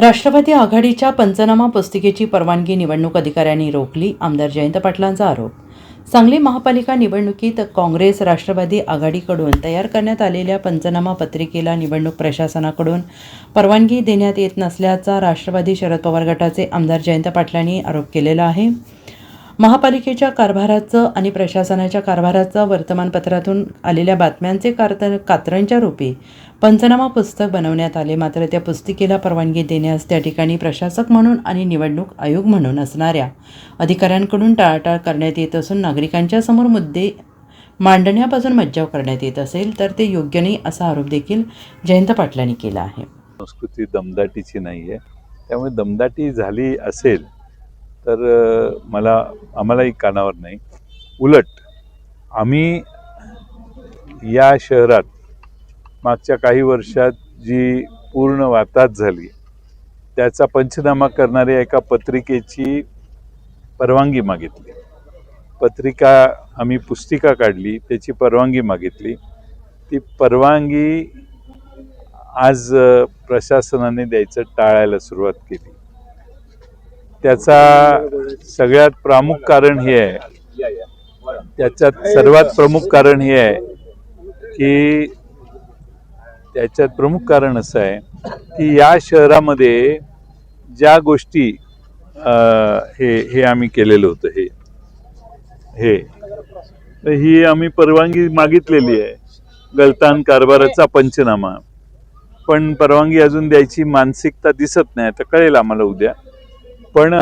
राष्ट्रवादी आघाडीच्या पंचनामा पुस्तिकेची परवानगी निवडणूक अधिकाऱ्यांनी रोखली आमदार जयंत पाटलांचा आरोप. सांगली महापालिका निवडणुकीत काँग्रेस राष्ट्रवादी आघाडीकडून तयार करण्यात आलेल्या पंचनामा पत्रिकेला निवडणूक प्रशासनाकडून परवानगी देण्यात येत नसल्याचा राष्ट्रवादी शरद पवार गटाचे आमदार जयंत पाटलांनी आरोप केलेला आहे. महापालिकेच्या कारभाराचं आणि प्रशासनाच्या कारभाराचं वर्तमानपत्रातून आलेल्या बातम्यांचे कार्त कात्रणच्या रूपी पंचनामा पुस्तक बनवण्यात आले. मात्र त्या पुस्तिकेला परवानगी देण्यास त्या ठिकाणी प्रशासक म्हणून आणि निवडणूक आयोग म्हणून असणाऱ्या अधिकाऱ्यांकडून टाळाटाळ करण्यात येत असून नागरिकांच्या समोर मुद्दे मांडण्यापासून मज्जाव करण्यात येत असेल तर ते योग्य नाही असा आरोप देखील जयंत पाटलांनी केला आहे. संस्कृती दमदाटीची नाही आहे त्यामुळे दमदाटी झाली असेल तर मला आम्हालाही कानावर नाही. उलट आम्ही या शहरात मागच्या काही वर्षात जी पूर्ण वाताच झाली त्याचा पंचनामा करणाऱ्या एका पत्रिकेची परवानगी मागितली. पत्रिका आम्ही पुस्तिका काढली त्याची परवानगी मागितली. ती परवानगी आज प्रशासनाने द्यायचं टाळायला सुरुवात केली. त्याचा सगळ्यात प्रमुख कारण हे आहे. त्याच्यात सर्वात प्रमुख कारण हे आहे की त्याच्यात प्रमुख कारण असं आहे की या शहरामध्ये ज्या गोष्टी हे हे आम्ही केलेलं होतं हे हे ही आम्ही परवानगी मागितलेली आहे. गलतान कारभाराचा पंचनामा. पण परवानगी अजून द्यायची मानसिकता दिसत नाही आता कळेल आम्हाला उद्या. पण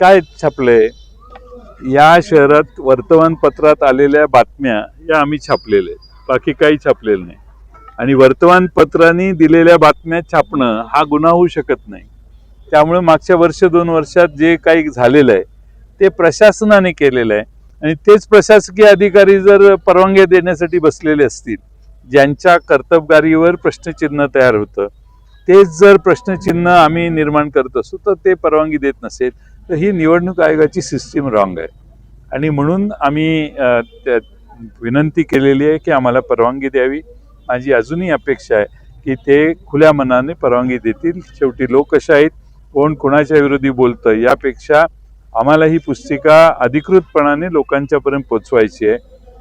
काय छापलंय या शहरात वर्तमानपत्रात आलेल्या बातम्या या आम्ही छापलेल्या आहेत. बाकी काही छापलेलं नाही. आणि वर्तमानपत्रांनी दिलेल्या बातम्या छापणं हा गुन्हा होऊ शकत नाही. त्यामुळे मागच्या वर्ष दोन वर्षात जे काही झालेलं आहे ते प्रशासनाने केलेलं आहे. आणि तेच प्रशासकीय अधिकारी जर परवानग्या देण्यासाठी बसलेले असतील ज्यांच्या कर्तबगारीवर प्रश्नचिन्ह तयार होतं तेच जर प्रश्नचिन्ह आम्ही निर्माण करत असू तर ते परवानगी देत नसेल. तर ही निवडणूक आयोगाची सिस्टीम रॉंग आहे. आणि म्हणून आम्ही त्या- विनंती केलेली आहे की आम्हाला परवानगी द्यावी. माझी अजूनही अपेक्षा आहे की ते खुल्या मनाने परवानगी देतील. शेवटी लोक कशा आहेत कोण कोणाच्या विरोधी बोलतं यापेक्षा आम्हाला ही पुस्तिका अधिकृतपणाने लोकांच्यापर्यंत पोचवायची आहे.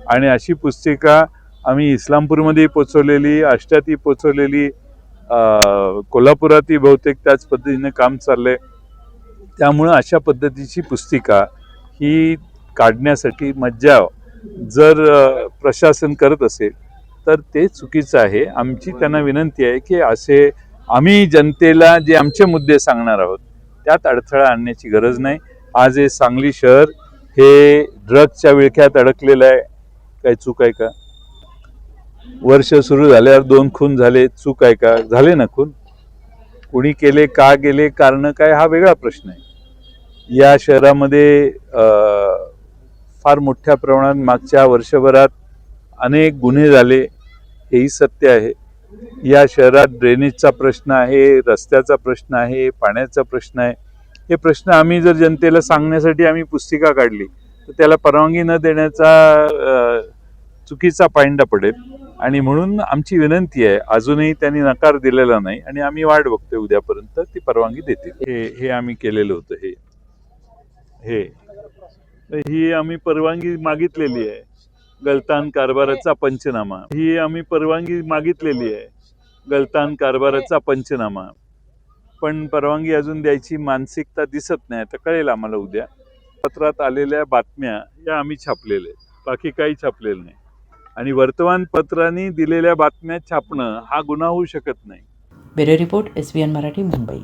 आणि अशी पुस्तिका आम्ही इस्लामपूरमध्ये पोचवलेली आष्ट्यातही पोचवलेली कोल्हापुरातही बहुतेक त्याच पद्धतीने काम चाललंय. त्यामुळं अशा पद्धतीची पुस्तिका ही काढण्यासाठी मज्जा जर प्रशासन करत असेल तर ते चुकीचं आहे. आमची त्यांना विनंती आहे की असे आम्ही जनतेला जे आमचे मुद्दे सांगणार आहोत त्यात अडथळा आणण्याची गरज नाही. आज हे सांगली शहर हे ड्रग्सच्या विळख्यात अडकलेलं आहे. काय चूक आहे का? वर्ष सुरू झाल्यावर दोन खून झाले. चूक आहे का? झाले ना खून? कुणी केले का गेले कारण काय हा वेगळा प्रश्न आहे. या शहरामध्ये फार मोठ्या प्रमाणात मागच्या वर्षभरात अनेक गुन्हे झाले. हेही सत्य आहे. या शहरात ड्रेनेजचा प्रश्न आहे रस्त्याचा प्रश्न आहे पाण्याचा प्रश्न आहे. हे प्रश्न आम्ही जर जनतेला सांगण्यासाठी आम्ही पुस्तिका काढली तर त्याला परवानगी न देण्याचा चुकीचा पायंडा पडेल. आणि म्हणून आमची विनंती आहे अजूनही त्यांनी नकार दिलेला नाही आणि आम्ही वाट बघतोय उद्यापर्यंत ती परवानगी देतील. हे हे आम्ही केलेलं होतं हे. हे. ही आम्ही परवानगी मागितलेली आहे. गलतान कारभाराचा पंचनामा. ही आम्ही परवानगी मागितलेली आहे. गलतान कारभाराचा पंचनामा. पण परवानगी अजून द्यायची मानसिकता दिसत नाही आता कळेल आम्हाला उद्या. पत्रात आलेल्या बातम्या या आम्ही छापलेल्या आहेत. बाकी काही छापलेलं नाही. आणि वर्तमानपत्रांनी दिलेल्या बातम्या छापणं हा गुन्हा होऊ शकत नाही. Bureau report S B N Marathi Mumbai.